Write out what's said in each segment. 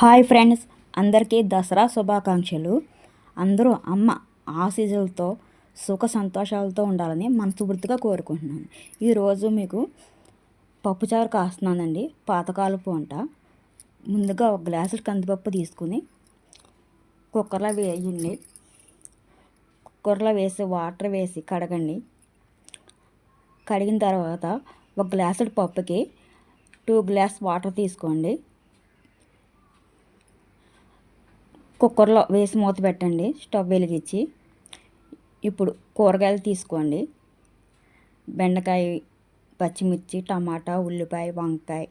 Hi friends అందరికీ దసరా శుభాకాంక్షలు. అందరూ అమ్మ ఆశీజులతో సుఖ సంతోషాలతో ఉండాలని మనస్ఫూర్తిగా కోరుకుంటున్నాను. ఈరోజు మీకు పప్పుచారు కాస్తున్నానండి పాతకాలపు వంట. ముందుగా ఒక గ్లాసు కందిపప్పు తీసుకుని కుక్కర్లో వేయండి. కుక్కర్లో వేసి వాటర్ వేసి కడగండి. కడిగిన తర్వాత ఒక గ్లాసుడు పప్పుకి టూ గ్లాస్ వాటర్ తీసుకోండి. కుక్కర్లో వేసి మూత పెట్టండి. స్టవ్ వెలిగించి ఇప్పుడు కూరగాయలు తీసుకోండి. బెండకాయ పచ్చిమిర్చి టమాటా ఉల్లిపాయ వంకాయ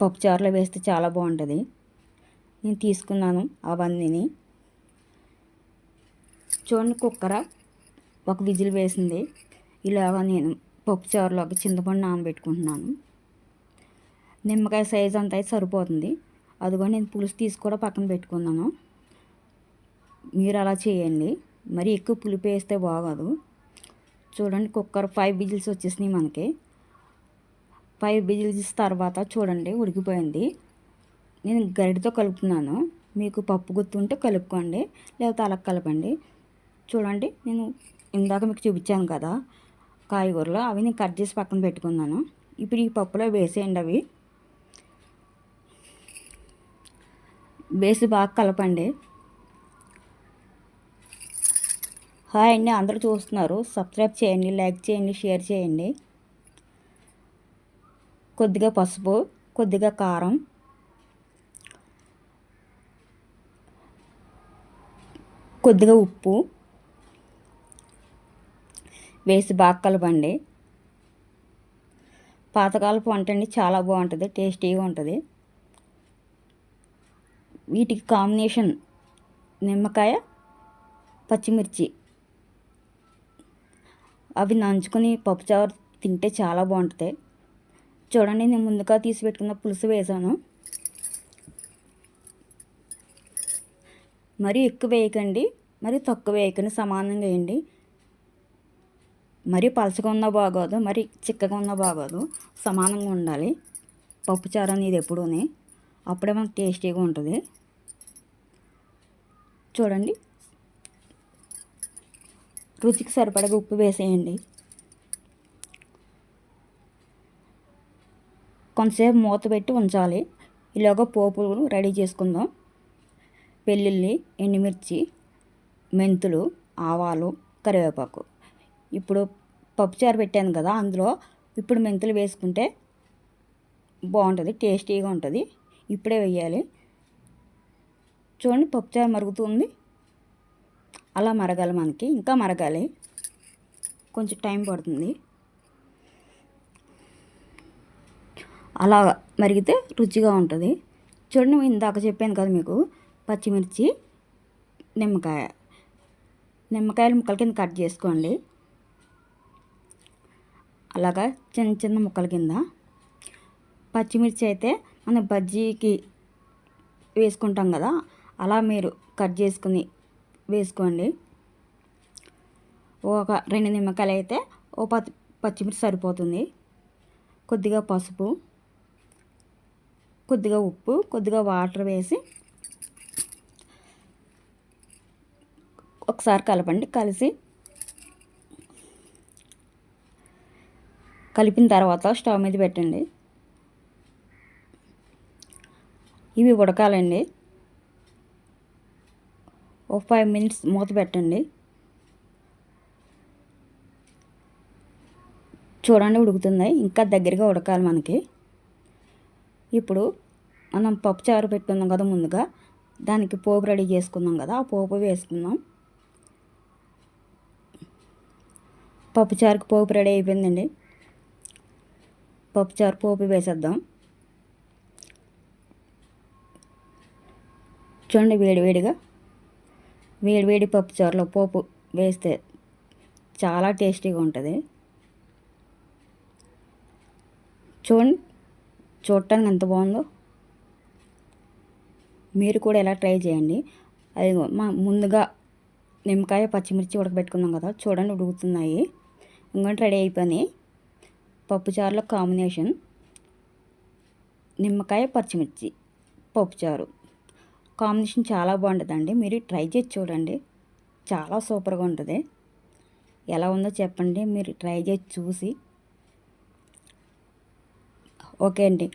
పప్పుచారులో వేస్తే చాలా బాగుంటుంది. నేను తీసుకున్నాను అవన్నీని. చూడండి కుక్కర ఒక విజిల్ వేసింది. ఇలాగా నేను పప్పుచారులోకి చింతపండు నానబెట్టుకుంటున్నాను. నిమ్మకాయ సైజ్ అంతా అయితే సరిపోతుంది. అదిగో నేను పులుసు తీసి కూడా పక్కన పెట్టుకున్నాను. మీరు అలా చేయండి. మరి ఎక్కువ పులుపు వేస్తే బాగోదు. చూడండి కుక్కర్ ఫైవ్ బిజిల్స్ వచ్చేసినాయి మనకి. ఫైవ్ బిజిల్స్ తర్వాత చూడండి ఉడికిపోయింది. నేను గరిటతో కలుపుతున్నాను. మీకు పప్పు గుర్తుంటే కలుపుకోండి లేకపోతే అలా కలపండి. చూడండి నేను ఇందాక మీకు చూపించాను కదా కాయగూరలు అవి నేను కట్ చేసి పక్కన పెట్టుకున్నాను. ఇప్పుడు ఈ పప్పులో వేసేయండి అవి. వేసి బాగా కలపండి. హాయ్ అండి అందరూ చూస్తున్నారు. సబ్స్క్రైబ్ చేయండి లైక్ చేయండి షేర్ చేయండి. కొద్దిగా పసుపు కొద్దిగా కారం. కొద్దిగా ఉప్పు. వేసి బాగా కలపండి. పాతకాలపు వంట అండి చాలా బాగుంటుంది టేస్టీగా ఉంటుంది. వీటికి కాంబినేషన్ నిమ్మకాయ పచ్చిమిర్చి. అవి నంచుకొని పప్పుచారు తింటే చాలా బాగుంటుంది. చూడండి నేను ముందుగా తీసి పెట్టుకున్న పులుసు వేసాను. మరీ ఎక్కువ వేయకండి మరి తక్కువ వేయకండి సమానంగా వేయండి. మరీ పలచగా ఉన్నా బాగోదు మరి చిక్కగా ఉన్నా బాగోదు సమానంగా ఉండాలి. పప్పుచారు అనేది ఎప్పుడూనే అప్పుడే మనకు టేస్టీగా ఉంటుంది. చూడండి. రుచికి సరిపడగా ఉప్పు వేసేయండి. కొంతసేపు మూత పెట్టి ఉంచాలి. ఇలాగ పోపులు రెడీ చేసుకుందాం. వెల్లుల్లి ఎండుమిర్చి మెంతులు ఆవాలు కరివేపాకు. ఇప్పుడు పప్పుచారు పెట్టాను కదా అందులో ఇప్పుడు మెంతులు వేసుకుంటే బాగుంటుంది టేస్టీగా ఉంటుంది. ఇప్పుడే వేయాలి. చూడండి పప్పుచారు మరుగుతుంది. అలా మరగాలి మనకి. ఇంకా మరగాలి. కొంచెం టైం పడుతుంది. అలా మరిగితే రుచిగా ఉంటుంది. చూడండి ఇందాక చెప్పాను కదా మీకు పచ్చిమిర్చి నిమ్మకాయ. నిమ్మకాయలు ముక్కల కింద కట్ చేసుకోండి. అలాగా చిన్న చిన్న ముక్కల కింద. పచ్చిమిర్చి అయితే మనం బజ్జీకి వేసుకుంటాం కదా అలా మీరు కట్ చేసుకుని వేసుకోండి. ఒక రెండు నిమ్మకాయలు అయితే ఓ పచ్చి పచ్చిమిర్చి సరిపోతుంది. కొద్దిగా పసుపు కొద్దిగా ఉప్పు కొద్దిగా వాటర్ వేసి ఒకసారి కలపండి. కలిసి కలిపిన తర్వాత స్టవ్ మీద పెట్టండి. ఇవి ఉడకాలండి. ఒక ఫైవ్ మినిట్స్ మూత పెట్టండి. చూడండి ఉడుకుతుంది ఇంకా దగ్గరగా ఉడకాలి మనకి. ఇప్పుడు మనం పప్పు చారు పెట్టుకుందాం కదా ముందుగా. దానికి పోపు రెడీ చేసుకుందాం కదా ఆ పోపు వేసుకుందాం. పప్పుచారుకి పోపు రెడీ అయిపోయిందండి. పప్పుచారు పోపు వేసేద్దాం. చూడండి వేడి వేడివేడి వేడి పప్పుచారులో పోపు వేస్తే చాలా టేస్టీగా ఉంటుంది. చూడండి చూడటానికి ఎంత బాగుందో. మీరు కూడా ఎలా ట్రై చేయండి. అది మా ముందుగా నిమ్మకాయ పచ్చిమిర్చి ఉడకబెట్టుకున్నాం కదా చూడండి ఉడుకుతున్నాయి. ఇంకోటి రెడీ అయిపోయినాయి. పప్పుచారులో కాంబినేషన్ నిమ్మకాయ పచ్చిమిర్చి పప్పుచారు కాంబినేషన్ చాలా బాగుంటుందండి. మీరు ట్రై చేసి చూడండి. చాలా సూపర్గా ఉంటుంది. ఎలా ఉందో చెప్పండి. మీరు ట్రై చేసి చూసి. ఓకే అండి.